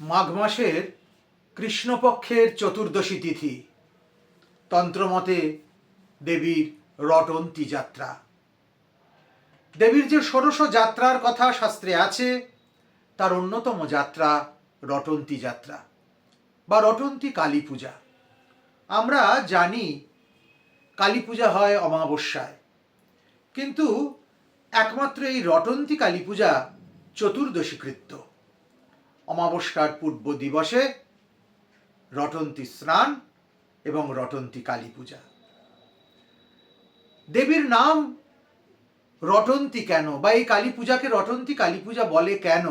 মাঘ মাসের কৃষ্ণপক্ষের চতুর্দশী তিথি। তন্ত্রমতে দেবীর রটন্তী যাত্রা দেবীর যে ষোড়শ যাত্রার কথা শাস্ত্রে আছে, তার অন্যতম যাত্রা রটন্তী যাত্রা বা রটন্তী কালী পূজা। আমরা জানি কালী পূজা হয় অমাবস্যায়। কিন্তু একমাত্র এই রটন্তী কালী পূজা চতুর্দশী কৃত্য অমাবস্যার পূর্ব দিবসে রটন্তী স্নান এবং রটন্তী কালী পূজা। দেবীর নাম রটন্তী কেন বা এই কালী পূজাকে রটন্তী কালী পূজা বলে কেন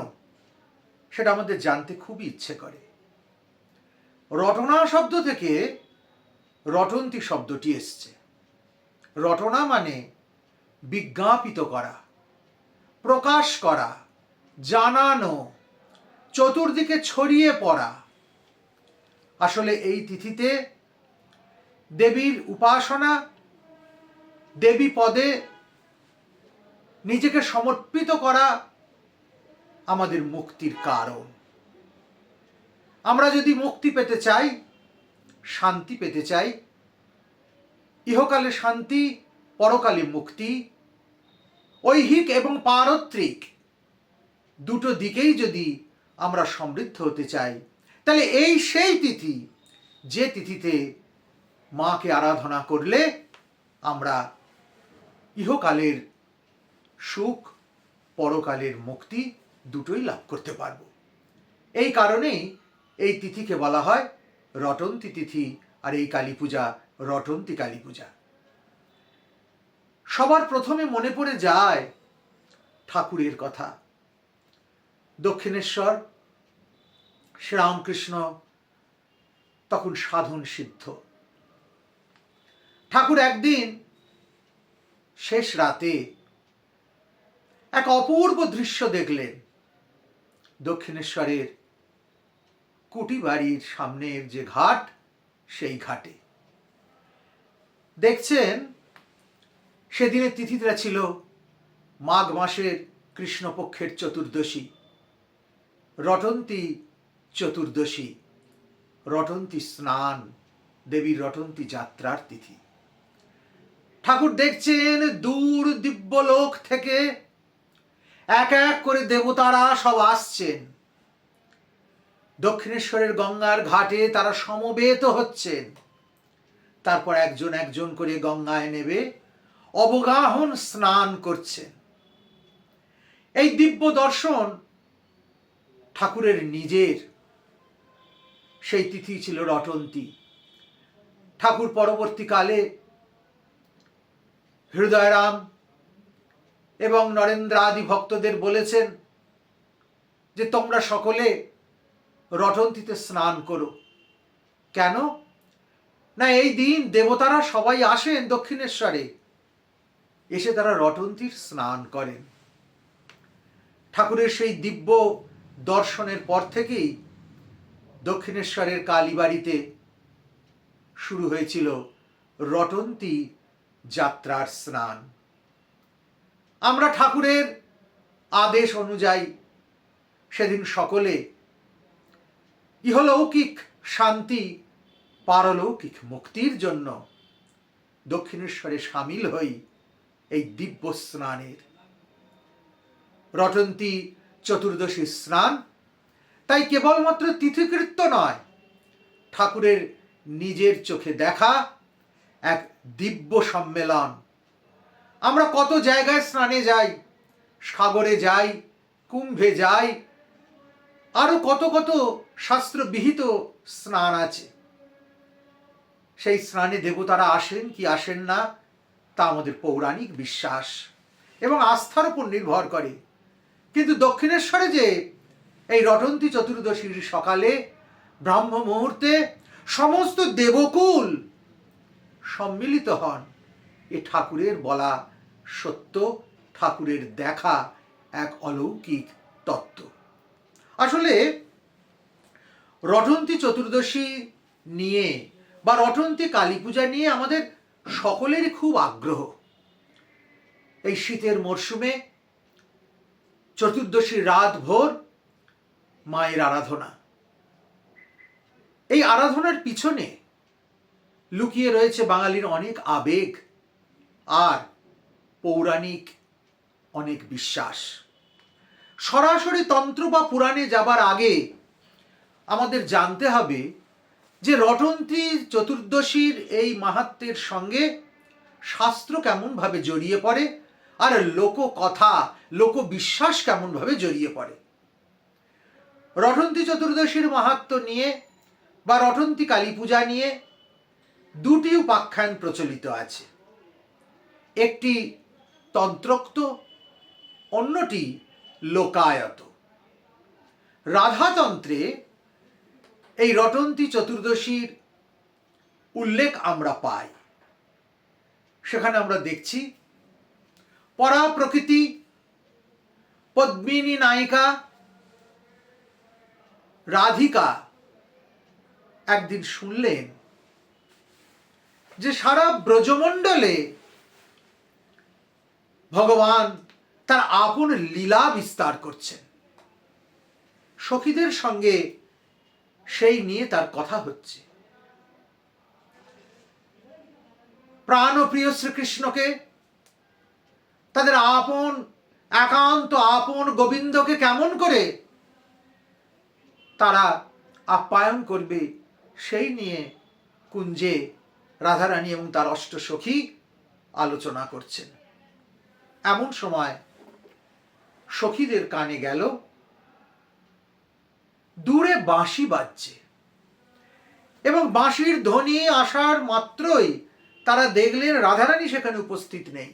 সেটা আমাদের জানতে খুবই ইচ্ছে করে। রটনা শব্দ থেকে রটন্তী শব্দটি এসছে। রটনা মানে বিজ্ঞাপিত করা, প্রকাশ করা, জানানো চতুর্দিকে ছড়িয়ে পড়া। আসলে এই তিথিতে দেবীর উপাসনা, দেবী পদে নিজেকে সমর্পিত করা আমাদের মুক্তির কারণ। আমরা যদি মুক্তি পেতে চাই, শান্তি পেতে চাই, ইহকালে শান্তি, পরকালে মুক্তি, ঐহিক এবং পারত্রিক দুটো দিকেই যদি আমরা সমৃদ্ধ হতে চাই। তাহলে এই সেই তিথি, যে তিথিতে মাকে আরাধনা করলে আমরা ইহকালের সুখ, পরকালের মুক্তি দুটোই লাভ করতে পারব। এই কারণেই এই তিথিকে বলা হয় রটন্তী তিথি আর এই কালী পূজা রটন্তী কালী পূজা। সবার প্রথমে মনে পড়ে যায় ঠাকুরের কথা। দক্ষিণেশ্বর, শ্রীরামকৃষ্ণ, তখন সাধন সিদ্ধ। ঠাকুর একদিন শেষ রাতে এক অপূর্ব দৃশ্য দেখলেন দক্ষিণেশ্বরের কুটি বাড়ির সামনের যে ঘাট, সেই ঘাটে। দেখছেন, সেদিনের তিথিটা ছিল মাঘ মাসের কৃষ্ণপক্ষের চতুর্দশী। রটন্তী চতুর্দশী। রটন্তী স্নান, দেবীর রটন্তী যাত্রার তিথি। ঠাকুর দেখছেন দূর দিব্যলোক থেকে। এক এক করে দেবতারা সব আসছেন। দক্ষিণেশ্বরের গঙ্গার ঘাটে তারা সমবেত হচ্ছেন। তারপর একজন একজন করে গঙ্গায় নেবে, অবগাহন স্নান করছেন। এই দিব্য দর্শন ঠাকুরের নিজের সেই তিথি ছিল রটন্তী। ঠাকুর পরবর্তীকালে হৃদয়রাম এবং নরেন্দ্র আদি ভক্তদের বলেছেন যে তোমরা সকলে রটন্তীতে স্নান করো। কেন? না, এই দিন দেবতারা সবাই আসেন দক্ষিণেশ্বরে। এসে তারা রটন্তীর স্নান করেন। ঠাকুরের সেই দিব্য দর্শনের পর থেকেই দক্ষিণেশ্বরের কালীবাড়িতে শুরু হয়েছিল রটন্তী যাত্রার স্নান। আমরা ঠাকুরের আদেশ অনুযায়ী সেদিন সকলে ইহলৌকিক শান্তি, পারলৌকিক মুক্তির জন্য দক্ষিণেশ্বরে সামিল হই এই দিব্য স্নানের রটন্তী চতুর্দশী স্নান। তাই কেবলমাত্র তিথিকৃত্য নয়, ঠাকুরের নিজের চোখে দেখা, এক দিব্য সম্মেলন। আমরা কত জায়গায় স্নানে যাই, সাগরে যাই, কুম্ভে যাই আরও কত কত শাস্ত্রবিহিত স্নান আছে। সেই স্নানে দেবতারা আসেন কি আসেন না, তা আমাদের পৌরাণিক বিশ্বাস এবং আস্থার উপর নির্ভর করে। কিন্তু দক্ষিণেশ্বরে যে এই রটন্তী চতুর্দশীর সকালে, ব্রাহ্ম মুহূর্তে সমস্ত দেবকুল সম্মিলিত হন। এ ঠাকুরের বলা সত্য, ঠাকুরের দেখা এক অলৌকিক তত্ত্ব। আসলে রটন্তী চতুর্দশী নিয়ে বা রটন্তী কালী পূজা নিয়ে আমাদের সকলেরই খুব আগ্রহ। এই শীতের মরশুমে চতুর্দশী রাত ভোর মায়ের আরাধনা। এই আরাধনার পিছনে লুকিয়ে রয়েছে বাঙালির অনেক আবেগ আর পৌরাণিক অনেক বিশ্বাস। সরাসরি তন্ত্র বা পুরাণে যাবার আগে আমাদের জানতে হবে যে রটন্তী চতুর্দশীর এই মাহাত্মের সঙ্গে শাস্ত্র কেমনভাবে জড়িয়ে পড়ে আর লোক কথা লোককথা, লোকবিশ্বাস কেমনভাবে জড়িয়ে পড়ে? রটন্তী চতুর্দশীর মাহাত্ম নিয়ে বা রটন্তী কালী পূজা নিয়ে দুটি উপাখ্যান প্রচলিত আছে। একটি তন্ত্রোক্ত, অন্যটি লোকায়ত। রাধাতন্ত্রে এই রটন্তী চতুর্দশীর উল্লেখ আমরা পাই। সেখানে আমরা দেখছি পরা প্রকৃতি, পদ্মিনী নায়িকা, রাধিকা একদিন শুনলেন যে সারা ব্রজমণ্ডলে ভগবান তার আপন লীলা বিস্তার করছেন। সখীদের সঙ্গে সেই নিয়ে তার কথা হচ্ছে। প্রাণপ্রিয় শ্রীকৃষ্ণকে তাদের আপন, একান্ত আপন গোবিন্দকে কেমন করে তারা আপ্যায়ন করবে, সেই নিয়ে কুঞ্জে রাধারানী এবং তার অষ্ট সখী আলোচনা করছেন। এমন সময় সখীদের কানে গেল, দূরে বাঁশি বাজছে এবং বাঁশির ধ্বনি আসার মাত্রই তারা দেখলেন রাধারানী সেখানে উপস্থিত নেই।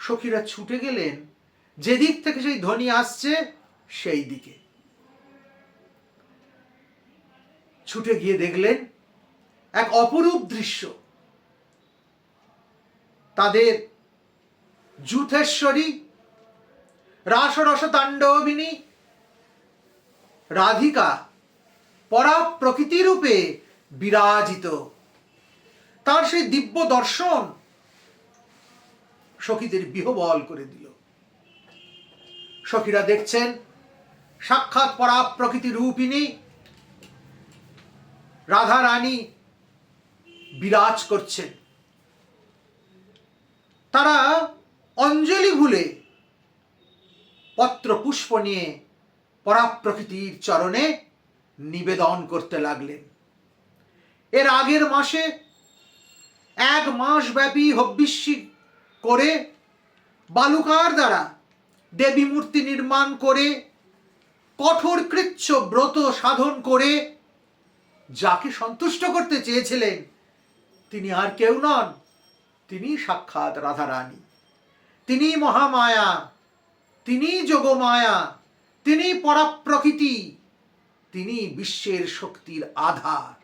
সখীরা ছুটে গেলেন, যেদিক থেকে সেই ধ্বনি আসছে, সেই দিকে। ছুটে গিয়ে দেখলেন এক অপরূপ দৃশ্য। তাদের যুথেশ্বরী রাসরস তাণ্ডবিনী রাধিকা পরা প্রকৃতি রূপে বিরাজিত। তার সেই দিব্য দর্শন সখীদের বিহবল করে দিল। সখীরা দেখছেন, সাক্ষাৎ পরা প্রকৃতি রূপিণী রাধা রানী বিরাজ করছেন। তারা অঞ্জলি ভুলে পত্র পুষ্প নিয়ে পরাপ্রকৃতির চরণে নিবেদন করতে লাগলেন। এর আগের মাসে এক মাস ব্যাপী হব্বিষ্যি করে বালুকার দ্বারা দেবী মূর্তি নির্মাণ করে, কঠোর কৃচ্ছ ব্রত সাধন করে যাকে সন্তুষ্ট করতে চেয়েছিলেন, তিনি আর কেউ নন। তিনি সাক্ষাৎ রাধারানী। তিনি মহামায়া। তিনি যোগমায়া। তিনি পরাপ্রকৃতি। তিনি বিশ্বের শক্তির আধার।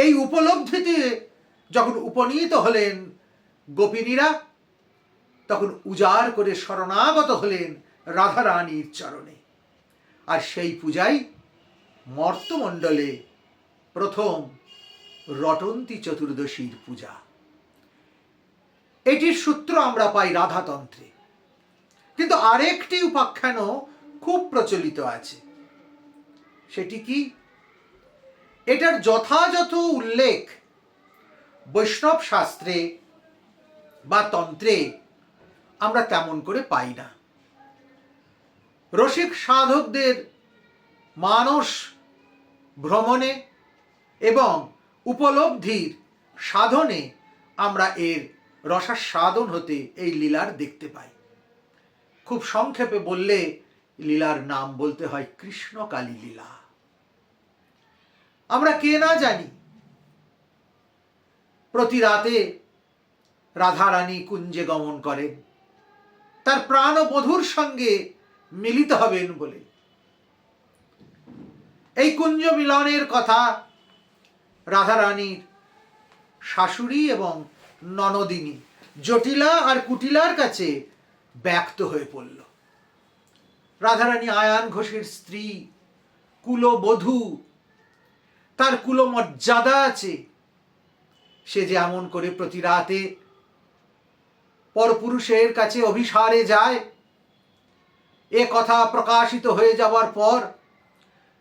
এই উপলব্ধিতে যখন উপনীত হলেন গোপিনীরা তখন উজাড় করে শরণাগত হলেন রাধারানীর চরণে। আর সেই পূজাই মর্তমণ্ডলে প্রথম রটন্তী চতুর্দশীর পূজা। এটির সূত্র আমরা পাই রাধাতন্ত্রে। কিন্তু আরেকটি উপাখ্যানও খুব প্রচলিত আছে। সেটি কি? এটার যথাযথ উল্লেখ বৈষ্ণব শাস্ত্রে বা তন্ত্রে আমরা তেমন করে পাই না। রসিক সাধকদের মানস ভ্রমণে এবং উপলব্ধির সাধনে আমরা এর রসাস্বাদন হতে এই লীলার দেখতে পাই। খুব সংক্ষেপে বললে লীলার নাম বলতে হয় কৃষ্ণকালী লীলা। আমরা কে না জানি। প্রতি রাতে রাধারানী কুঞ্জে গমন করেন তার প্রাণ ও বধুর সঙ্গে মিলিত হবেন বলে। এই কুঞ্জ মিলনের কথা রাধারানীর শাশুড়ি এবং ননদিনী জটিলা আর কুটিলার কাছে ব্যক্ত হয়ে পড়ল। রাধারানী আয়ান ঘোষের স্ত্রী, কুলবধূ, তার কুলমর্যাদা আছে। সে যেমন করে প্রতি রাতে পরপুরুষের কাছে অভিসারে যায়। এ কথা প্রকাশিত হয়ে যাওয়ার পর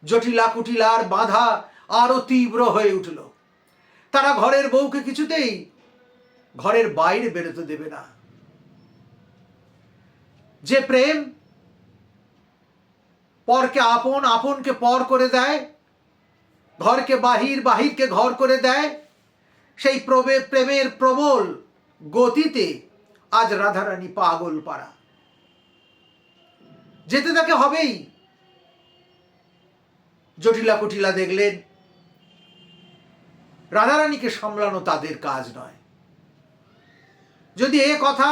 জটিলা কুটিলার বাধা আরও তীব্র হয়ে উঠল। তারা ঘরের বউকে কিছুতেই ঘরের বাইরে বেরোতে দেবে না। যে প্রেম পরকে আপন, আপনকে পর করে দেয়, ঘরকে বাহির, বাহিরকে ঘর করে দেয়, সেই প্রবে, প্রেমের প্রবল গতিতে আজ রাধারানী পাগল পাড়া। যেতে তাকে হবেই। জটিলা কুটিলা দেখলেন, রাধারানীকে সামলানো তাদের কাজ নয়। যদি এ কথা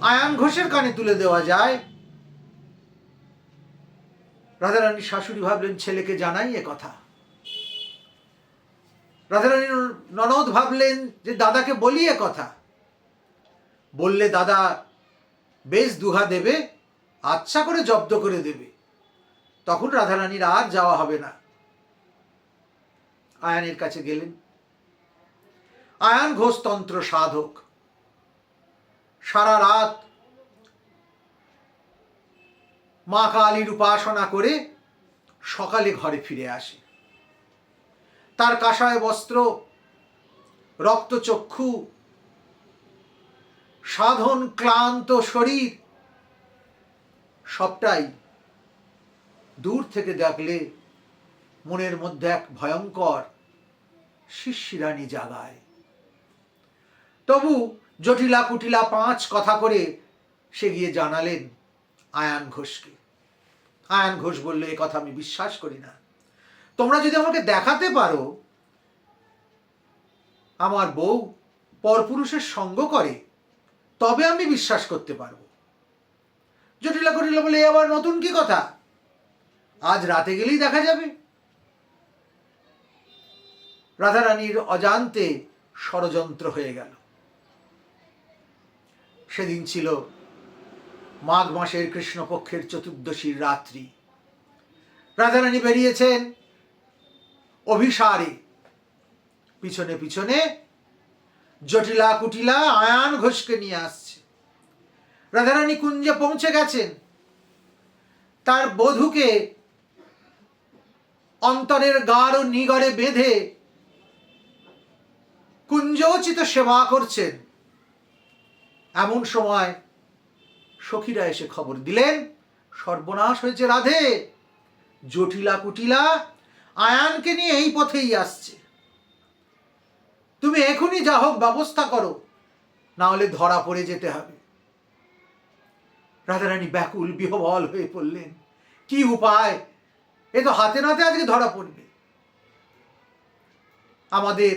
আয়ান ঘোষের কানে তুলে দেওয়া যায়, রাধারানীর শাশুড়ি ভাবলেন, ছেলেকে জানাই এ কথা। রাধারানীর ননদ ভাবলেন যে দাদাকে বলি এ কথা। বললে, দাদা, বেশ দুহা দেবে আচ্ছা করে জব্দ করে দেবে। তখন রাধারানীর আর যাওয়া হবে না। আয়ানের কাছে গেলেন। আয়ান ঘোষ তন্ত্র সাধক। সারা রাত মা কালীর উপাসনা করে সকালে ঘরে ফিরে আসে। তার কাষায় বস্ত্র, রক্তচক্ষু, সাধন ক্লান্ত শরীর, সবটাই দূর থেকে দেখলে মনের মধ্যে এক ভয়ঙ্কর শিশিরানি জাগায়। তবু জটিলা কুটিলা পাঁচ কথা করে সে গিয়ে জানালেন আয়ান ঘোষকে। আয়ান ঘোষ বললে, এ কথা আমি বিশ্বাস করি না। তোমরা যদি আমাকে দেখাতে পারো, আমার বউ পরপুরুষের সঙ্গ করে, তবে আমি বিশ্বাস করতে পারব। জটিলা কটিলা বলে আবার নতুন কি কথা? আজ রাতে গেলেই দেখা যাবে। রাধারানীর অজান্তে ষড়যন্ত্র হয়ে গেল। সেদিন ছিল মাঘ মাসের কৃষ্ণপক্ষের চতুর্দশীর রাত্রি। রাধারানী বেরিয়েছেন। অভিসারে। পিছনে পিছনে জটিলা কুটিলা আয়ান ঘোষকে নিয়ে আসছে। রাধারানী কুঞ্জে পৌঁছে গেছেন। তার বধূকে অন্তরের গাঢ় নিগড়ে বেঁধে কুঞ্জোচিত সেবা করছেন। এমন সময় সখীরা এসে খবর দিলেন, সর্বনাশ হয়েছে রাধে। জটিলা কুটিলা আয়ানকে নিয়ে এই পথেই আসছে। তুমি এখনই যা হোক ব্যবস্থা করো, না হলে ধরা পড়ে যেতে হবে। রাধারানী ব্যাকুল বিহবল হয়ে পড়লেন কি উপায়? এ তো হাতে নাতে আজকে ধরা পড়বে। আমাদের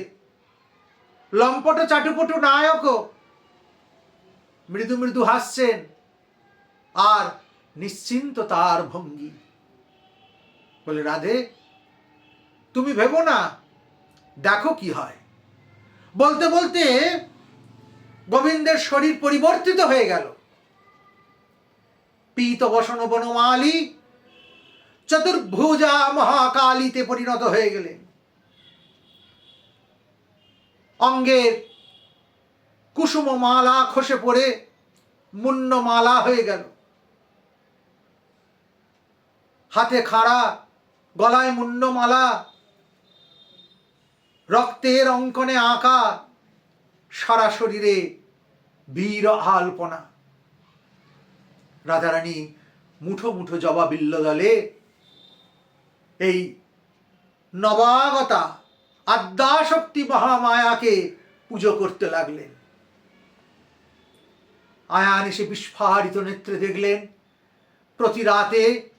লম্পট চাটুপটু নায়কও মৃদু মৃদু হাসছেন, আর নিশ্চিন্ত তার ভঙ্গি। বলে, রাধে তুমি ভেবো না। দেখো কি হয়। বলতে বলতে গোবিন্দের শরীর পরিবর্তিত হয়ে গেল। পীত বসন বনমালী চতুর্ভুজা মহাকালীতে পরিণত হয়ে গেলেন। অঙ্গের কুসুম মালা খসে পড়ে মুন্ন মালা হয়ে গেল। হাতে খাড়া গলায় মুন্নমালা রক্তের অঙ্কনে আঁকা সারা শরীরে বীর আলপনা। রাধারানী মুঠো মুঠো জবা বিল্ল দলে, এই নবাগতা আদ্যাশক্তি মহামায়াকে পুজো করতে লাগলেন। আয়ান এসে বিস্ফারিত নেত্রে দেখলেন, প্রতি রাতে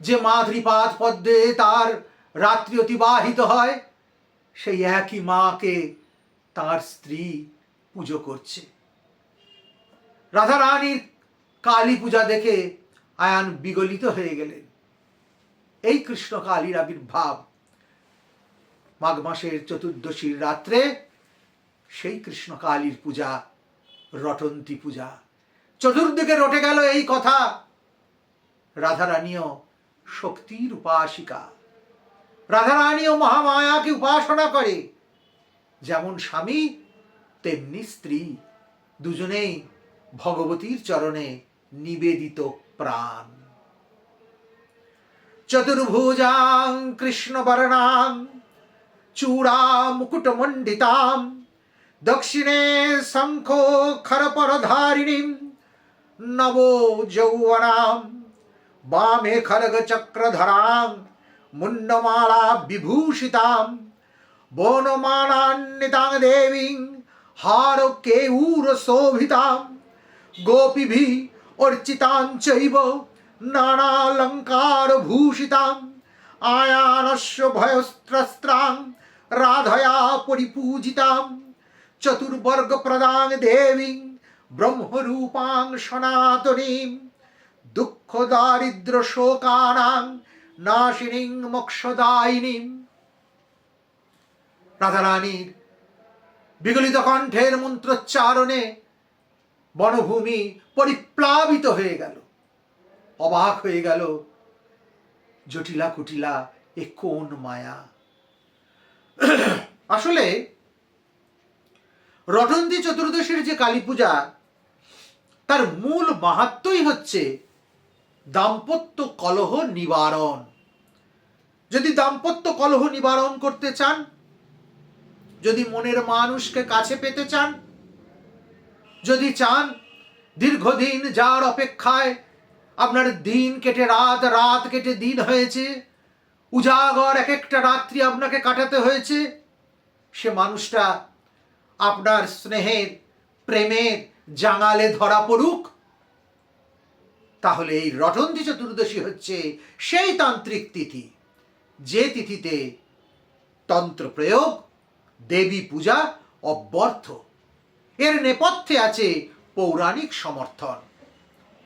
যে মাধুরীপাত পদ্মে তার রাত্রি অতিবাহিত হয় সেই একই মাকে তার স্ত্রী পুজো করছে। রাধারানীর কালী পূজা দেখে আয়ান বিগলিত হয়ে গেলেন। এই কৃষ্ণ কালীর আবির্ভাব মাঘ মাসের চতুর্দশীর রাত্রে সেই কৃষ্ণ কালীর পূজা, রটন্তী পূজা। চতুর্দিকে রটে গেল এই কথা। রাধারানীও শক্তির উপাসিকা রাধারানীও মহামায়াকে উপাসনা করে। যেমন স্বামী, তেমনি স্ত্রী। দুজনেই ভগবতীর চরণে নিবেদিত প্রাণ। চতুর্ভুজাং কৃষ্ণবর্ণাং চূড়া মুকুটমণ্ডিতাম দক্ষিণে শঙ্খ খরপরধারিণীম নবো যৌবনাম বামে খড়গচক্রধরাং মুন্ডমালা বিভূষিতাম বনমানান্বিতাং দেবীং হার কেউর শোভিতাম গোপীভি চৈব নানালঙ্কার ভূষিতাম আয়ানস্য ভয়স্ত্রস্ত্রাং রাধয়া পরিপূজিতাম চতুর্বর্গ প্রদাং দেবীং ব্রহ্মরূপাং সনাতনীম দুঃখ দারিদ্র শোকানাং নাশিনীং মোক্ষদায়িনীম। রাধারানীর বিগলিত কণ্ঠের মন্ত্রোচ্চারণে বনভূমি পরিপ্লাবিত হয়ে গেল। অবাক হয়ে গেল। জটিলা কুটিলা এ কোন মায়া? আসলে রটন্তি চতুর্দশীর যে কালী পূজা, তার মূল মাহাত্মই হচ্ছে দাম্পত্য কলহ নিবারণ। যদি দাম্পত্য কলহ নিবারণ করতে চান, যদি মনের মানুষকে কাছে পেতে চান, যদি চান দীর্ঘদিন যার অপেক্ষায় আপনার দিন কেটে রাত রাত কেটে দিন হয়েছে, উজাগর এক একটা রাত্রি আপনাকে কাটাতে হয়েছে, সে মানুষটা আপনার স্নেহের, প্রেমের জাঙালে ধরা পড়ুক, তাহলে এই রটন্তি চতুর্দশী হচ্ছে সেই তান্ত্রিক তিথি। যে তিথিতে তন্ত্র প্রয়োগ, দেবী পূজা অব্যর্থ। এর নেপথ্যে আছে পৌরাণিক সমর্থন।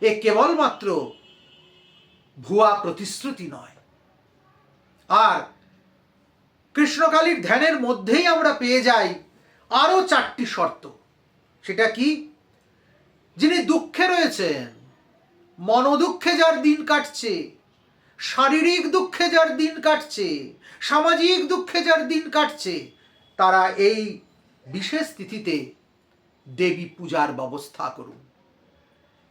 এ কেবলমাত্র ভুয়া প্রতিশ্রুতি নয়। আর কৃষ্ণকালীর ধ্যানের মধ্যেই আমরা পেয়ে যাই আরও চারটি শর্ত। সেটা কি? যিনি দুঃখে রয়েছেন, মনোদুঃখে যার দিন কাটছে শারীরিক দুঃখে যার দিন কাটছে, সামাজিক দুঃখে যার দিন কাটছে, তারা এই বিশেষ তিথিতে দেবী পূজার ব্যবস্থা করুন।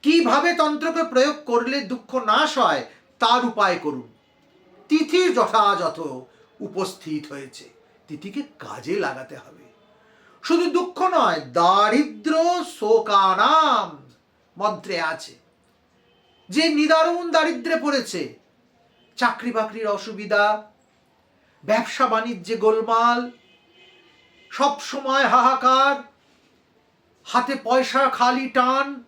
কীভাবে তন্ত্রকে প্রয়োগ করলে দুঃখ নাশ হয়, তার উপায় করুন। তিথি যথাযথ উপস্থিত হয়েছে, তিথিকে কাজে লাগাতে হবে। শুধু দুঃখ নয়, দারিদ্র শোকানাম মন্ত্রে আছে, যে নিদারুণ দারিদ্রে পড়েছে চাকরি বাকরির অসুবিধা, ব্যবসা বাণিজ্যে গোলমাল, সব সময় হাহাকার, হাতে পয়সা খালি টান,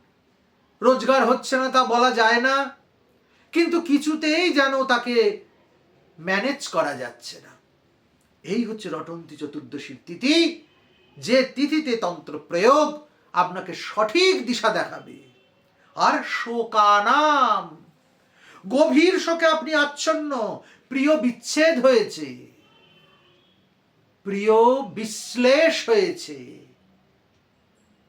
রোজগার হচ্ছে না তা বলা যায় না, কিন্তু কিছুতেই যেন তাকে ম্যানেজ করা যাচ্ছে না। এই হচ্ছে রটন্তি চতুর্দশীর তিথি। যে তিথিতে তন্ত্র প্রয়োগ আপনাকে সঠিক দিশা দেখাবে। আর শোকানাম। গভীর শোকে আপনি আচ্ছন্ন, প্রিয় বিচ্ছেদ হয়েছে, প্রিয় বিশ্লেষ হয়েছে,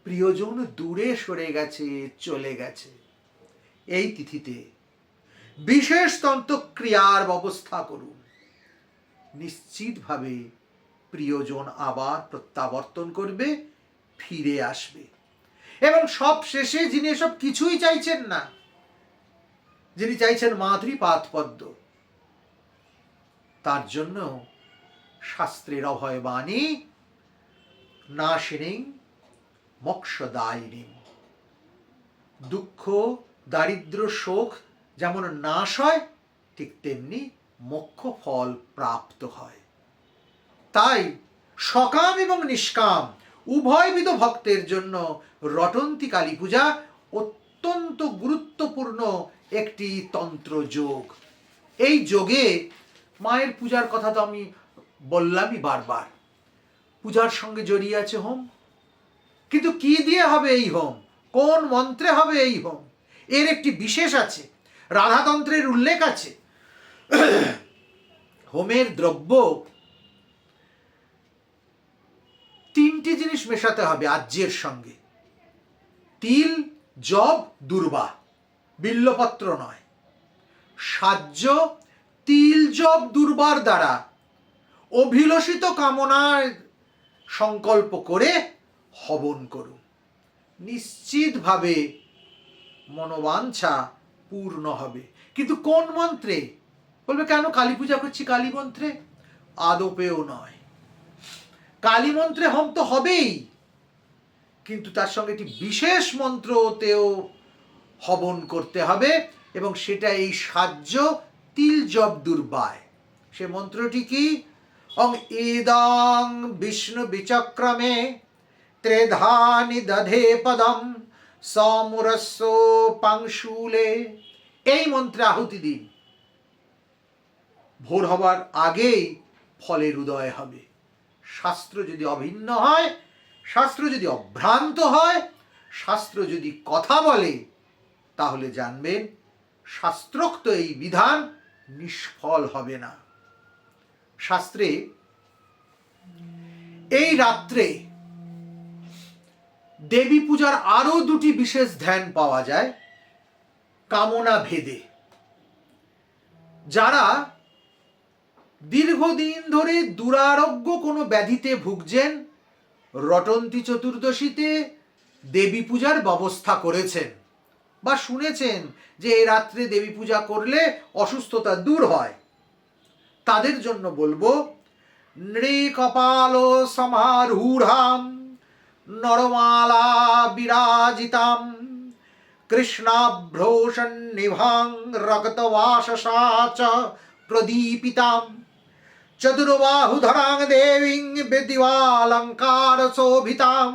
প্রিয়জন দূরে সরে গেছে, চলে গেছে। এই তিথিতে বিশেষ তন্ত্রক্রিয়ার ব্যবস্থা করুন। নিশ্চিতভাবে প্রিয়জন আবার প্রত্যাবর্তন করবে, ফিরে আসবে। এবং সব শেষে যিনি এসব কিছুই চাইছেন না যিনি চাইছেন মাতৃপাত পদ্ম, তার জন্য শাস্ত্রের অভয় বাণী নাশিনী মোক্ষদায়িনী দুঃখ, দারিদ্র, শোক যেমন নাশ হয়, ঠিক তেমনি মোক্ষ ফল প্রাপ্ত হয়। তাই সকাম এবং নিষ্কাম উভয়বিধ ভক্তের জন্য রটন্তী কালী পূজা অত্যন্ত গুরুত্বপূর্ণ একটি তন্ত্র যোগ। এই যোগে মায়ের পূজার কথা তো আমি বললামই বারবার। পূজার সঙ্গে জড়িয়ে আছে হোম। কিন্তু কি দিয়ে হবে এই হোম? কোন মন্ত্রে হবে এই হোম? এর একটি বিশেষ আছে। রাধাতন্ত্রের উল্লেখ আছে। হোমের দ্রব্য তিনটি জিনিস মেশাতে হবে আজ্যের সঙ্গে। তিল জব দুর্বা। বিল্লপত্র নয়। সাজ্য তিল জব দুর্বার দ্বারা অভিলষিত কামনার সংকল্প করে হবন করুন। নিশ্চিতভাবে মনোবাঞ্ছা পূর্ণ হবে। কিন্তু কোন মন্ত্রে? বলবে, কেন কালী পূজা করছি কালী মন্ত্রে? আদপেও নয়। কালী মন্ত্রে হম তো হবেই। কিন্তু তার সঙ্গে একটি বিশেষ মন্ত্রতেও হবন করতে হবে এবং সেটা এই সাহায্য তিল জব দুর্বায় সে মন্ত্রটি কি? অং ইদং বিষ্ণু বিচক্রমে ত্রেধানি দধে পদম সমুরস্য পাংশুলে। এই মন্ত্রে আহুতি দিন। ভোর হবার আগেই ফলের উদয় হবে। শাস্ত্র যদি অভিন্ন হয়, শাস্ত্র যদি অভ্রান্ত হয়, শাস্ত্র যদি কথা বলে তাহলে জানবেন, শাস্ত্রোক্ত এই বিধান নিষ্ফল হবে না। শাস্ত্রে, এই রাত্রে দেবী পূজার আরও দুটি বিশেষ ধ্যান পাওয়া যায়, কামনা ভেদে। যারা দীর্ঘদিন ধরে দুরারোগ্য কোনো ব্যাধিতে ভুগছেন, রটন্তী চতুর্দশীতে দেবী পূজার ব্যবস্থা করেছেন। বা শুনেছেন যে এই রাত্রে দেবী পূজা করলে অসুস্থতা দূর হয়। তাদের জন্য বলব নৃকপাল সমারূঢ়াম নরমালা বিরাজিতাম কৃষ্ণাভ্রোষন্নিভাং রক্তবাসসা চ প্রদীপিতাম, চতুর্বাহুধরাং দেবীং বিদ্যিবালঙ্কার শোভিতাম,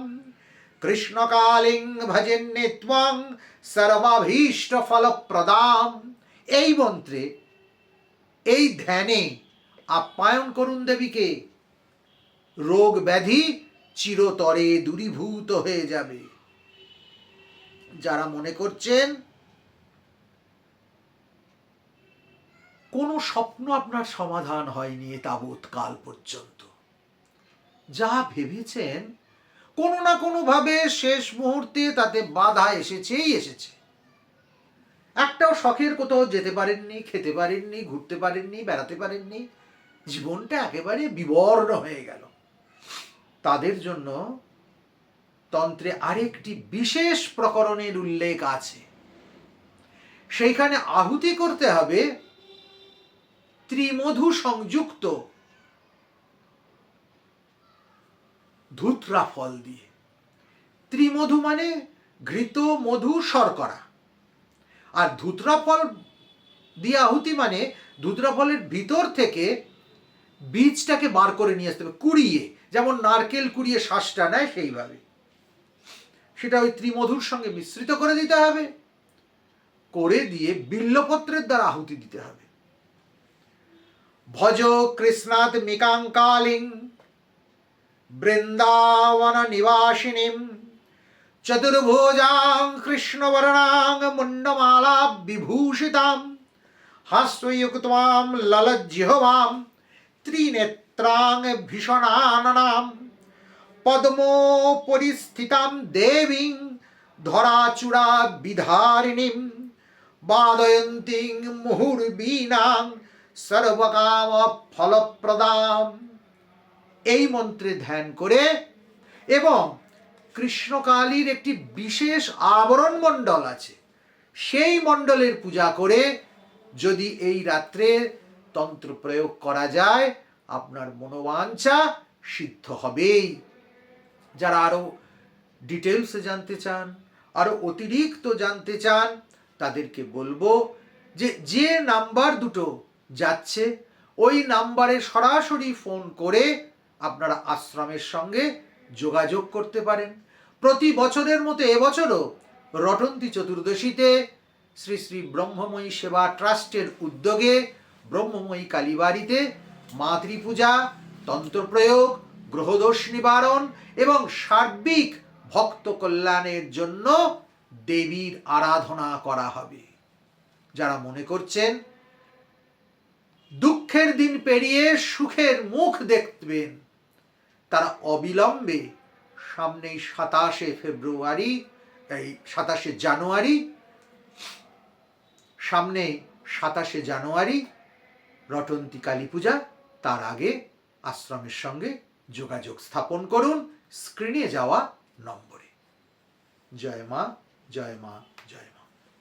কৃষ্ণকালিং ভজেন্নে ত্বং সর্বাভীষ্ট ফলপ্রদাম এই মন্ত্রে, এই ধ্যানে আপ্যায়ন করুন দেবীকে। রোগ ব্যাধি চিরতরে দূরীভূত হয়ে যাবে। যারা মনে করছেন, কোনো স্বপ্ন আপনার সমাধান হয়নি এ তাবৎ কাল পর্যন্ত। যা ভেবেছেন কোনো না কোনোভাবে শেষ মুহূর্তে তাতে বাধা এসেছেই এসেছে। একটাও শখের কোথাও যেতে পারেননি, খেতে পারেননি, ঘুরতে পারেননি, বেড়াতে পারেননি, জীবনটা একেবারে বিবর্ণ হয়ে গেল। তাদের জন্য তন্ত্রে আরেকটি বিশেষ প্রকরণের উল্লেখ আছে। সেইখানে আহুতি করতে হবে ত্রিমধু সংযুক্ত ধুতরা ফল দিয়ে। ত্রিমধু মানে ঘৃত মধু শর্করা। আর ধুতরা ফল দিয়ে আহুতি মানে ধুতরা ফলের ভিতর থেকে বীজটাকে বার করে নিয়ে আসতে হবে, কুড়িয়ে। যেমন নারকেল কুড়িয়ে শ্বাসটা নেয় সেইভাবে। সেটা ওই ত্রিমধুর সঙ্গে মিশ্রিত করে দিতে হবে। করে দিয়ে বিল্লপত্রের দ্বারা আহুতি দিতে হবে। ভজ মিকাঙ্কালিং বৃন্দাবন মুন্ডমালা বিভূষিতাম হাস্যযুক্তাম ললজ্জিহ্বাম ত্রিনেত্রাং ভীষণাননাম পদ্মোপরিস্থিতাম দেবীং ধরাচূড়া বিধারিণীম বাদয়ন্তীং মুহুর্বীণাং সর্বকাম ফলপ্রদাম এই মন্ত্রে ধ্যান করে এবং কৃষ্ণকালীর একটি বিশেষ আবরণ মণ্ডল আছে। সেই মণ্ডলের পূজা করে যদি এই রাত্রে তন্ত্র প্রয়োগ করা যায়, আপনার মনোবাঞ্ছা সিদ্ধ হবেই। যারা আরও ডিটেলসে জানতে চান আরও অতিরিক্ত জানতে চান, তাদেরকে বলব যে যে নাম্বার দুটো যাচ্ছে, ওই নাম্বারে সরাসরি ফোন করে আপনারা আশ্রমের সঙ্গে যোগাযোগ করতে পারেন। প্রতি বছরের মতো এবছরও রটন্তী চতুর্দশীতে শ্রী শ্রী ব্রহ্মময়ী সেবা ট্রাস্টের উদ্যোগে ব্রহ্মময়ী কালীবাড়িতে মাতৃপূজা, তন্ত্রপ্রয়োগ, গ্রহদোষ নিবারণ এবং সার্বিক ভক্ত কল্যাণের জন্য দেবীর আরাধনা করা হবে। যারা মনে করছেন, দুঃখের দিন পেরিয়ে সুখের মুখ দেখবেন তারা অবিলম্বে সামনেই সাতাশে ফেব্রুয়ারি, এই সাতাশে জানুয়ারি, সামনে সাতাশে জানুয়ারি রটন্তী কালী পূজা, তার আগে আশ্রমের সঙ্গে যোগাযোগ স্থাপন করুন, স্ক্রিনে যাওয়া নম্বরে। জয় মা জয় মা।